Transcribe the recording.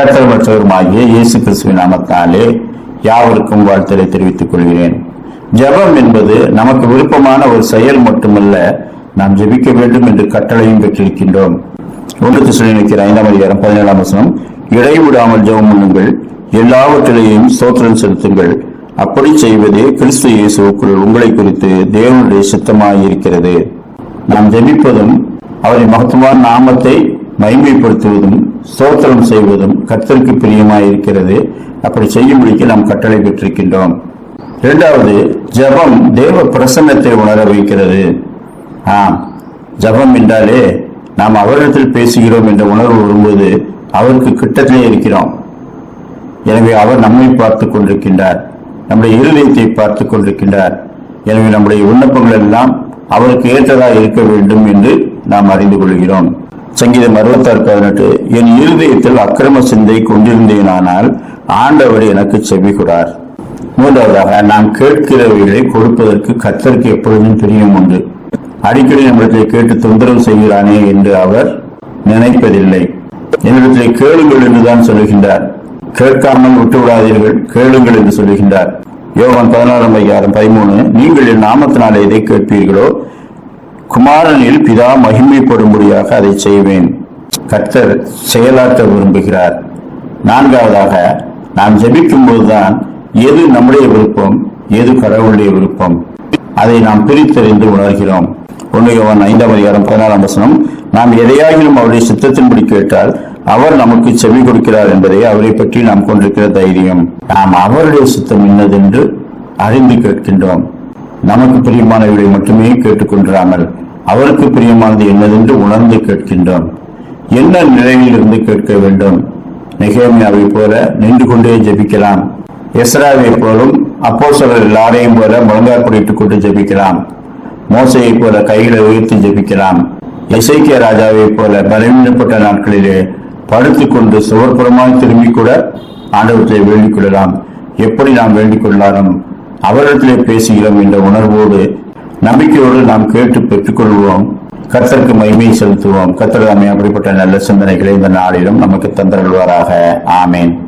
கர்த்தர் இயேசு கிறிஸ்துவின் நாமத்தாலே யாவருக்கும் வாழ்த்தலை தெரிவித்துக் கொள்கிறேன். ஜெபம் என்பது நமக்கு விருப்பமான ஒரு செயல் மட்டுமல்ல நாம் ஜெபிக்க வேண்டும் என்று கட்டளையும் பெற்றிருக்கின்றோம். ஒன்று திசை நிற்கிற ஐந்தாம் அதிகாரம் பதினேழாம் வசனம் இடைவிடாமல் ஜெபம் பண்ணுங்கள் எல்லாவற்றிலேயும் சோத்திரம் செலுத்துங்கள். அப்படி செய்வதே கிறிஸ்து இயேசுக்குள் உங்களை குறித்து தேவனுடைய சித்தமாயிருக்கிறது. நாம் ஜெபிப்பதும் அவரின் மகத்துவமான நாமத்தை மைமைப்படுத்துவதும் ஸ்தோத்திரம் செய்வதும் கர்த்தருக்கு பிரியமாயிருக்கிறது. அப்படி செய்யும்படிக்கு நாம் கட்டளை பெற்றிருக்கின்றோம். இரண்டாவது ஜெபம் தேவ பிரசன்னத்தை உணர வைக்கிறது. ஆம் ஜெபம் என்றாலே நாம் அவரிடத்தில் பேசுகிறோம் என்ற உணர்வு வரும்போது அவருக்கு கிட்டத்திலே இருக்கிறோம். எனவே அவர் நம்மை பார்த்துக் கொண்டிருக்கின்றார். நம்முடைய இருதயத்தை பார்த்துக் கொண்டிருக்கின்றார். எனவே நம்முடைய விண்ணப்பங்கள் எல்லாம் அவருக்கு ஏற்றதாக இருக்க வேண்டும் என்று நாம் அறிந்து கொள்கிறோம். சங்கீதம் அறுபத்தாறு பதினெட்டு என் இருதயத்தில் அக்கிரம சிந்தை கொண்டிருந்தேனானால் ஆண்டவர் எனக்கு செவிகுடார் மூன்றாவதாக நாம் கேட்கிறவைகளை கொடுப்பதற்கு கத்தருக்கு எப்பொழுதும் பிரியம் உண்டு. அடிக்கடி நம்மிடத்தை கேட்டு தொந்தரவு செய்கிறானே என்று அவர் நினைப்பதில்லை. என்னிடத்திலே கேளுங்கள் என்றுதான் சொல்லுகின்றார். கேட்காமல் விட்டுவிடாதீர்கள் கேளுங்கள் என்று சொல்லுகின்றார். யோகன் பதினாறாம் அதிகாரம் பதிமூணு நீங்கள் என் நாமத்தினாலே எதை கேட்பீர்களோ குமாரனில் பிதா மகிமைப்படும்படியாக அதை செய்வேன். கர்த்தர் செயலாற்ற விரும்புகிறார். நான்காவதாக நாம் ஜபிக்கும் போதுதான் எது நம்முடைய விருப்பம் எது கடவுளுடைய விருப்பம்? அதை நாம் பிரித்தறிந்து உணர்கிறோம். ஒன்று ஐந்தாம் அதிகாரம் பதினாறாம் வசனம் நாம் எதையாகிலும் அவருடைய சித்தத்தின்படி கேட்டால் அவர் நமக்கு செவி கொடுக்கிறார் என்பதை அவரை பற்றி நாம் கொண்டிருக்கிற தைரியம். நாம் அவருடைய சித்தம் என்னதென்று அறிந்து கேட்கின்றோம். நமக்கு பிரியமானவர்களை மட்டுமே கேட்டுக்கொண்டிராமல் அவருக்கு பிரியமானது என்னதென்று உணர்ந்து கேட்கின்றோம். என்ன நிலையில் இருந்து கேட்க வேண்டும்? நெகேமியாவை போல நின்று கொண்டே ஜெபிக்கலாம். எஸ்ராவை போலும் அப்போ எல்லாரையும் போல முழங்காற்படிட்டுக் கொண்டு ஜெபிக்கலாம். மோசையை போல கைகளை உயர்த்தி ஜெபிக்கலாம். இசைக்கிய ராஜாவை போல பலவீனப்பட்ட நாட்களிலே படுத்துக்கொண்டு சுவர்புறமாய் திரும்பி கூட ஆண்டவற்றை வேண்டிக் கொள்ளலாம். எப்படி நாம் வேண்டிக் கொள்ளாலும்? அவரிடத்திலே பேசுகிறோம் என்ற உணர்வோடு நம்பிக்கையோடு நாம் கேட்டு பெற்றுக்கொள்வோம். கர்த்தருக்கு மகிமை செலுத்துவோம். கத்தர் தாமே அப்படிப்பட்ட நல்ல சிந்தனைகளை இந்த நாளிலும் நமக்கு தந்தருள்வாராக. ஆமேன்.